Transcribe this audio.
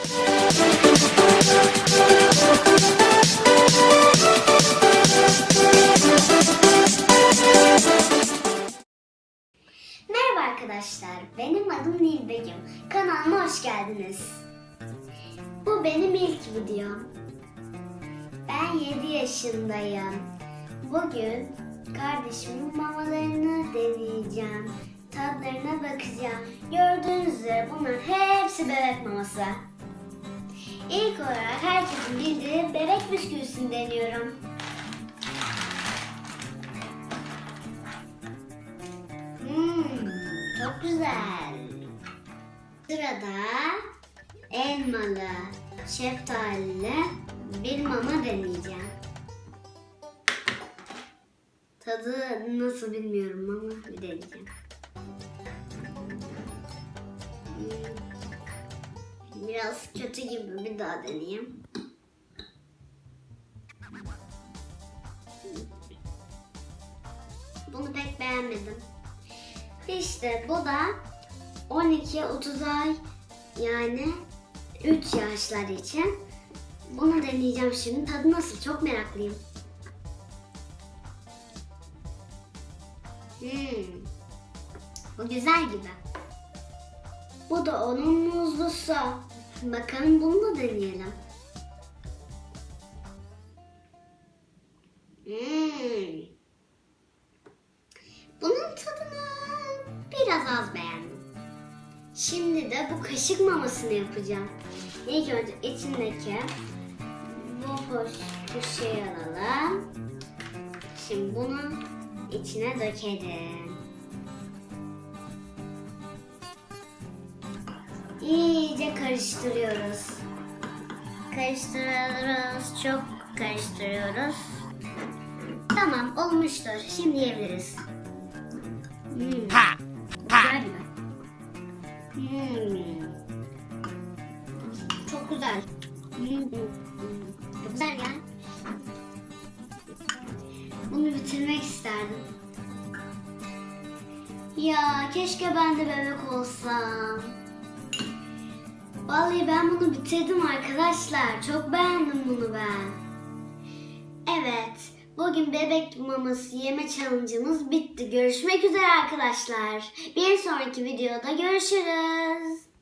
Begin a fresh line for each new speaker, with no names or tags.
Merhaba arkadaşlar, benim adım Nilbegüm. Kanalıma hoş geldiniz. Bu benim ilk videom. Ben 7 yaşındayım. Bugün kardeşimin mamalarını deneyeceğim. Tadlarına bakacağım. Gördüğünüz üzere bunların hepsi bebek maması. İlk olarak herkesin bildiği bebek bisküvisini deniyorum. Hmm, çok güzel. Sırada elmalı, şeftalili bir mama deneyeceğim. Tadı nasıl bilmiyorum ama deneyeceğim. Biraz kötü gibi bir daha deneyeyim. Bunu pek beğenmedim. İşte bu da 12-30 ay yani 3 yaşlar için. Bunu deneyeceğim şimdi. Tadı nasıl? Çok meraklıyım. Hmm. Bu güzel gibi. Bu da onun muzlusu. Bakalım bunu da deneyelim. Hmm. Bunun tadını biraz az beğendim. Şimdi de bu kaşık mamasını yapacağım. İlk önce içindeki bu hoş bu şeyi alalım. Şimdi bunu içine dökelim. İyice karıştırıyoruz. Karıştırıyoruz, çok karıştırıyoruz. Tamam, olmuştur. Şimdi yiyebiliriz. Hmm. Güzel mi? Hmm. Çok güzel. Hmm. Çok güzel ya. Bunu bitirmek isterdim. Ya keşke ben de bebek olsam. Vallahi ben bunu bitirdim arkadaşlar. Çok beğendim bunu ben. Evet. Bugün bebek maması yeme challenge'ımız bitti. Görüşmek üzere arkadaşlar. Bir sonraki videoda görüşürüz.